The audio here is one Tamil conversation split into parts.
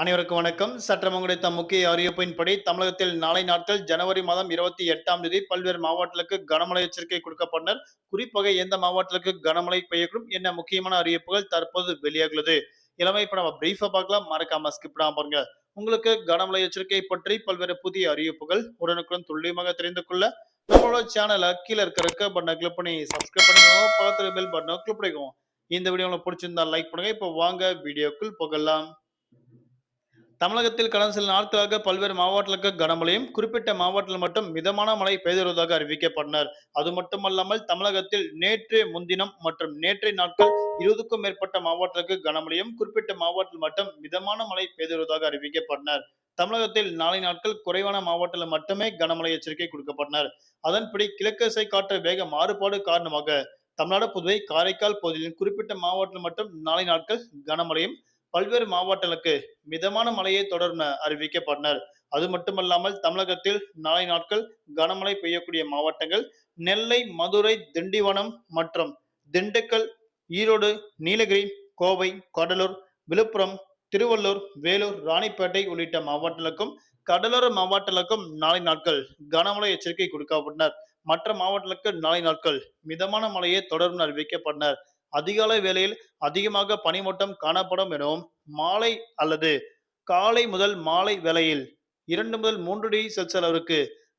அனைவருக்கும் வணக்கம். சற்றம் கிடைத்த முக்கிய அறிவிப்பின்படி தமிழகத்தில் நாளை நாட்கள் ஜனவரி மாதம் இருபத்தி எட்டாம் தேதி பல்வேறு மாவட்டங்களுக்கு கனமழை எச்சரிக்கை கொடுக்கப்பட்டனர். குறிப்பாக எந்த மாவட்டங்களுக்கு கனமழை பெய்யக்கூடும் என்ன முக்கியமான அறிவிப்புகள் தற்போது வெளியாகுள்ளது இளமை இப்ப நம்ம பிரீஃபா பார்க்கலாம். மறக்காம ஸ்கிப் பண்ணாம பாருங்க. உங்களுக்கு கனமழை எச்சரிக்கை பற்றி பல்வேறு புதிய அறிவிப்புகள் உடனுக்குடன் துல்லியமாக தெரிந்து கொள்ள நம்மளோட சேனலை கீழே இருக்கிற இருக்க பட்டனை கிளிக் பண்ணி சப்ஸ்கிரைப் பண்ணிக்கோங்க. பக்கத்தில் பெல் பட்டனை கிளிக் பண்ணிக்கோங்க. இந்த வீடியோ உங்களுக்கு பிடிச்சிருந்தா லைக் பண்ணுங்க. இப்போ வாங்க வீடியோக்குள் போகலாம். தமிழகத்தில் கடந்த சில நாட்களாக பல்வேறு மாவட்டங்களுக்கு கனமழையும் குறிப்பிட்ட மாவட்டத்தில் மட்டும் மிதமான மழை பெய்து வருவதாக அறிவிக்கப்பட்டனர். அது மட்டுமல்லாமல் தமிழகத்தில் நேற்று முன்தினம் மற்றும் நேற்றைய நாட்கள் இருபதுக்கும் மேற்பட்ட மாவட்டங்களுக்கு கனமழையும் குறிப்பிட்ட மாவட்டத்தில் மட்டும் மிதமான மழை பெய்து வருவதாக அறிவிக்கப்பட்டனர். தமிழகத்தில் நாளை நாட்கள் குறைவான மாவட்டத்தில் மட்டுமே கனமழை எச்சரிக்கை கொடுக்கப்பட்டனர். அதன்படி கிழக்கு காற்று வேக மாறுபாடு காரணமாக தமிழ்நாடு புதுவை காரைக்கால் பகுதியில் குறிப்பிட்ட மாவட்டத்தில் மட்டும் நாளை நாட்கள் கனமழையும் பல்வேறு மாவட்டங்களுக்கு மிதமான மழையை தொடர்ந்து அறிவிக்கப்பட்டனர். அது மட்டுமல்லாமல் தமிழகத்தில் நாளை நாட்கள் கனமழை பெய்யக்கூடிய மாவட்டங்கள் நெல்லை மதுரை திண்டிவனம் மற்றும் திண்டுக்கல் ஈரோடு நீலகிரி கோவை கடலூர் விழுப்புரம் திருவள்ளூர் வேலூர் ராணிப்பேட்டை உள்ளிட்ட மாவட்டங்களுக்கும் கடலோர மாவட்டங்களுக்கும் நாளை நாட்கள் கனமழை எச்சரிக்கை கொடுக்கப்பட்டனர். மற்ற மாவட்டங்களுக்கு நாளை நாட்கள் மிதமான மழையை தொடர்ந்து அறிவிக்கப்பட்டனர். அதிகாலை வேளையில் அதிகமாக பனிமூட்டம் காணப்படும் எனவும் மாலை அல்லது காலை முதல் மாலை வேளையில் இரண்டு முதல் மூன்று டிகிரி செல்சியஸ் அளவிற்கு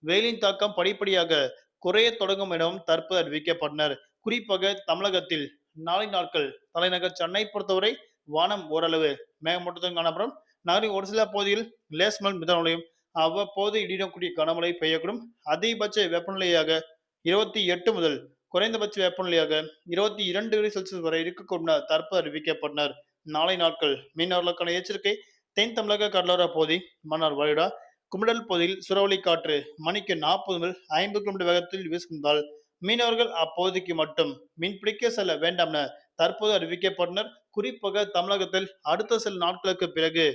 வெயிலின் தாக்கம் படிப்படியாக குறைய தொடங்கும் எனவும் தற்போது அறிவிக்கப்பட்டனர். குறிப்பாக தமிழகத்தில் நாளை நாட்கள் தலைநகர் சென்னை பொறுத்தவரை வானம் ஓரளவு மேகமூட்டத்தும் காணப்படும். நகரின் ஒரு சில பகுதியில் லேஸ்மல் மிதமலையும் அவ்வப்போது இடிடக்கூடிய கனமழை பெய்யக்கூடும். அதிகபட்ச வெப்பநிலையாக இருபத்தி எட்டு முதல் குறைந்தபட்ச வெப்பநிலையாக இருபத்தி இரண்டு டிகிரி செல்சியஸ் வரை இருக்கக்கூடும் தற்போது அறிவிக்கப்பட்டனர். நாளை நாட்கள் மீனவர்களுக்கான எச்சரிக்கை தென் தமிழக கடலோர பகுதி மன்னார் வழிடா குமிடல் பகுதியில் சுரவழி காற்று மணிக்கு நாற்பது முதல் ஐம்பது கிலோமீட்டர் வேகத்தில் வீசுகின்றால் மீனவர்கள் அப்பகுதிக்கு மட்டும் மீன்பிடிக்க செல்ல வேண்டாம் என தற்போது அறிவிக்கப்பட்டனர். குறிப்பாக தமிழகத்தில் அடுத்த சில நாட்களுக்கு பிறகு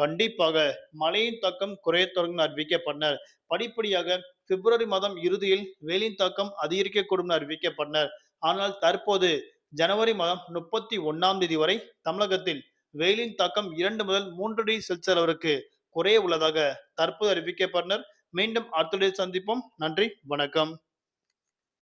கண்டிப்பாக மழையின் தாக்கம் குறைய தொடங்கும் அறிவிக்கப்பட்டனர். படிப்படியாக பிப்ரவரி மாதம் இறுதியில் வெயிலின் தாக்கம் அதிகரிக்கக்கூடும் அறிவிக்கப்பட்டனர். ஆனால் தற்போது ஜனவரி மாதம் முப்பத்தி ஒன்னாம் தேதி வரை தமிழகத்தில் வெயிலின் தாக்கம் இரண்டு முதல் மூன்று டிகிரி செல்சியஸ் அளவிற்கு குறைய உள்ளதாக தற்போது அறிவிக்கப்பட்டனர். மீண்டும் அடுத்த சந்திப்போம். நன்றி வணக்கம்.